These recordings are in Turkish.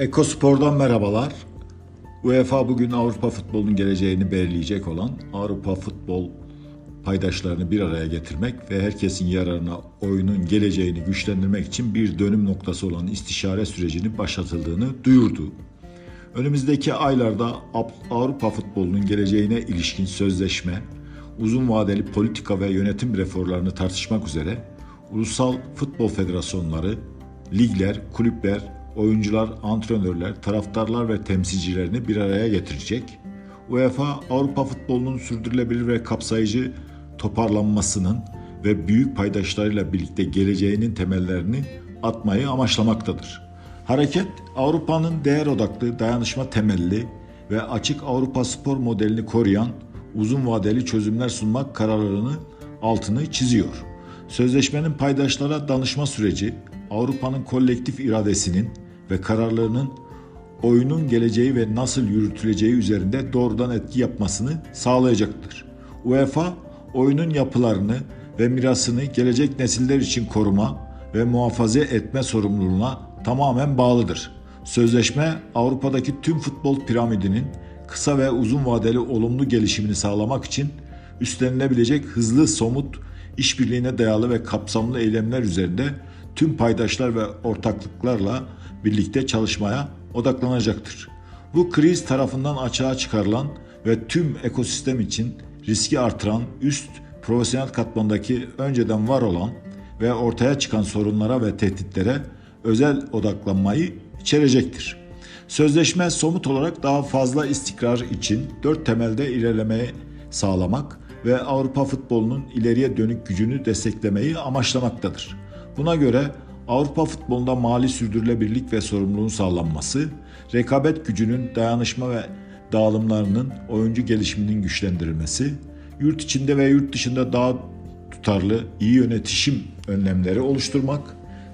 Ekospor'dan merhabalar. UEFA bugün Avrupa futbolunun geleceğini belirleyecek olan Avrupa futbol paydaşlarını bir araya getirmek ve herkesin yararına oyunun geleceğini güçlendirmek için bir dönüm noktası olan istişare sürecini başlatıldığını duyurdu. Önümüzdeki aylarda Avrupa futbolunun geleceğine ilişkin sözleşme, uzun vadeli politika ve yönetim reformlarını tartışmak üzere ulusal futbol federasyonları, ligler, kulüpler, oyuncular, antrenörler, taraftarlar ve temsilcilerini bir araya getirecek. UEFA Avrupa futbolunun sürdürülebilir ve kapsayıcı toparlanmasının ve büyük paydaşlarıyla birlikte geleceğinin temellerini atmayı amaçlamaktadır. Hareket Avrupa'nın değer odaklı, dayanışma temelli ve açık Avrupa spor modelini koruyan uzun vadeli çözümler sunmak kararlarını altını çiziyor. Sözleşmenin paydaşlara danışma süreci Avrupa'nın kolektif iradesinin ve kararlarının oyunun geleceği ve nasıl yürütüleceği üzerinde doğrudan etki yapmasını sağlayacaktır. UEFA oyunun yapılarını ve mirasını gelecek nesiller için koruma ve muhafaza etme sorumluluğuna tamamen bağlıdır. Sözleşme Avrupa'daki tüm futbol piramidinin kısa ve uzun vadeli olumlu gelişimini sağlamak için üstlenilebilecek hızlı, somut, işbirliğine dayalı ve kapsamlı eylemler üzerinde tüm paydaşlar ve ortaklıklarla birlikte çalışmaya odaklanacaktır. Bu kriz tarafından açığa çıkarılan ve tüm ekosistem için riski artıran üst profesyonel katmandaki önceden var olan ve ortaya çıkan sorunlara ve tehditlere özel odaklanmayı içerecektir. Sözleşme somut olarak daha fazla istikrar için dört temelde ilerlemeyi sağlamak ve Avrupa futbolunun ileriye dönük gücünü desteklemeyi amaçlamaktadır. Buna göre Avrupa futbolunda mali sürdürülebilirlik ve sorumluluğun sağlanması, rekabet gücünün dayanışma ve dağılımlarının oyuncu gelişiminin güçlendirilmesi, yurt içinde ve yurt dışında daha tutarlı, iyi yönetişim önlemleri oluşturmak,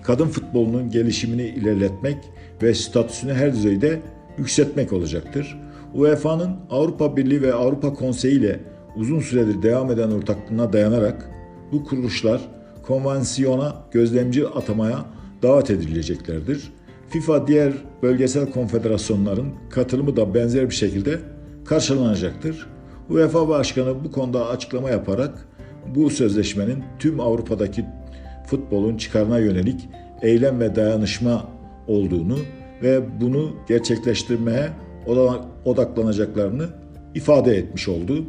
kadın futbolunun gelişimini ilerletmek ve statüsünü her düzeyde yükseltmek olacaktır. UEFA'nın Avrupa Birliği ve Avrupa Konseyi ile uzun süredir devam eden ortaklığına dayanarak bu kuruluşlar konvansiyona gözlemci atamaya davet edileceklerdir. FIFA diğer bölgesel konfederasyonların katılımı da benzer bir şekilde karşılanacaktır. UEFA Başkanı bu konuda açıklama yaparak bu sözleşmenin tüm Avrupa'daki futbolun çıkarına yönelik eylem ve dayanışma olduğunu ve bunu gerçekleştirmeye odaklanacaklarını ifade etmiş oldu.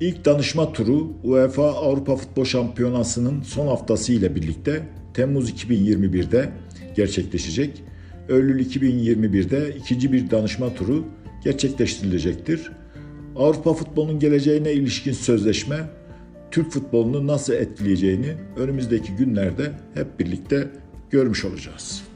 İlk danışma turu UEFA Avrupa Futbol Şampiyonası'nın son haftası ile birlikte Temmuz 2021'de gerçekleşecek. Eylül 2021'de ikinci bir danışma turu gerçekleştirilecektir. Avrupa futbolunun geleceğine ilişkin sözleşme Türk futbolunu nasıl etkileyeceğini önümüzdeki günlerde hep birlikte görmüş olacağız.